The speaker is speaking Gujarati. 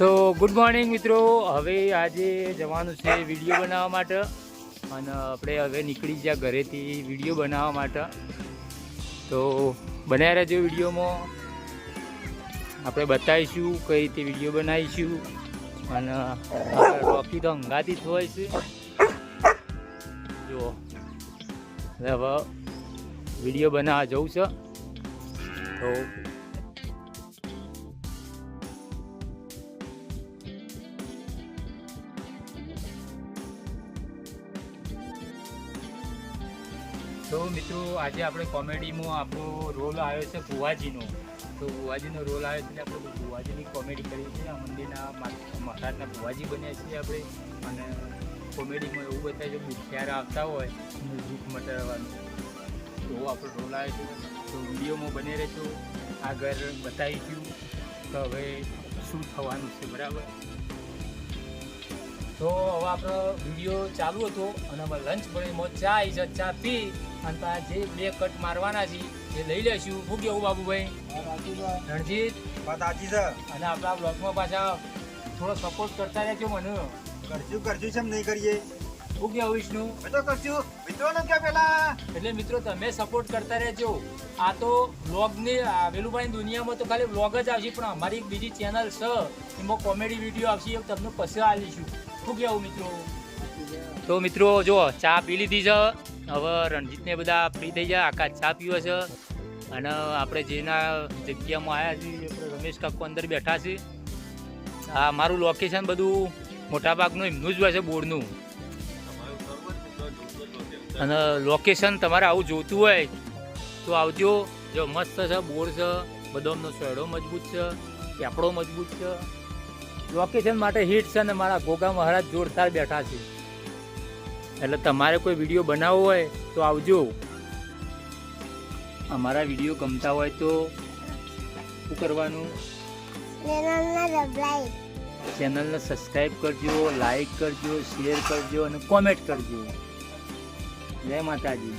તો ગુડ મોર્નિંગ મિત્રો. હવે આજે જવાનું છે વીડિયો બનાવવા માટે. અને આપણે હવે નીકળી ગયા ઘરેથી વીડિયો બનાવવા માટે. તો બનાવ્યા રહેજો વિડીયોમાં. આપણે બતાવીશું કઈ રીતે વીડિયો બનાવીશું. અને રોકી તો હંગાતી હોય છે. જુઓ. હવે વીડિયો બનાવવા જવું છે. તો તો મિત્રો, આજે આપણે કોમેડીમાં આપણો રોલ આવ્યો છે ભુવાજીનો. તો ભુવાજીનો રોલ આવ્યો છે એટલે આપણે ભુવાજીની કોમેડી કરી છે. આ મંદિરના મહારાજના ભુવાજી બન્યા છીએ આપણે. અને કોમેડીમાં એવું બતાવે છે ભૂખ્યાર આવતા હોય દુઃખ મટાડવાનું. એવો આપણો રોલ આવ્યો છે. તો વિડીયોમાં બને રહેજો. આગળ બતાવીશું કે હવે શું થવાનું છે, બરાબર? તો હવે આપણો વીડિયો ચાલુ હતો અને હવે લંચ બ્રેકમાં ચા આવી છે ચા પી અને ત્યાં જે બે કટ મારવાના છે એ લઈ લેશું. શું કેવું બાબુભાઈ? રણજીત? સાચી છે. અને આપણા બ્લોગમાં પાછા થોડો સપોર્ટ કરતા રહેજો મને. કરશું કરશું છે નહીં કરીએ. શું કેવું વિષ્ણુ? અમે તો કરશું. મિત્રોને કે પેલા એટલે મિત્રો તમે સપોર્ટ કરતા રહેજો. આ તો બ્લોગની આવેલું વેલુભાઈ દુનિયામાં તો ખાલી બ્લોગ જ આવશે પણ અમારી એક બીજી ચેનલ છે. એમાં કોમેડી વીડિયો આવશે એ તમને પછી આવીશું તો મિત્રો, જો, ચા પી લીધી છે. હવે રણજીતને બધા ફ્રી થઈ જાય આકાશ ચા પીવે છે. અને આપણે જેના જગ્યામાં આવ્યા છીએ રમેશ કાકો અંદર બેઠા છે આ મારું લોકેશન બધું મોટાભાગનું એમનું જ હોય છે, બોર્ડનું. અને લોકેશન તમારે આવું જોતું હોય, તો આવજો. જો મસ્ત છે, બોર્ડ છે. બદામનો સોયડો મજબૂત છે. પેપડો મજબૂત છે. લોકેશન માટે હિટ છે અને મારા ઘોઘા મહારાજ જોરદાર બેઠા છે. એટલે તમારે કોઈ વીડિયો બનાવવો હોય તો આવજો. અમારા વીડિયો ગમતા હોય તો શું કરવાનું? ચેનલને સબસ્ક્રાઇબ સબસ્ક્રાઈબ કરજો લાઈક કરજો શેર કરજો અને કોમેન્ટ કરજો. જય માતાજી.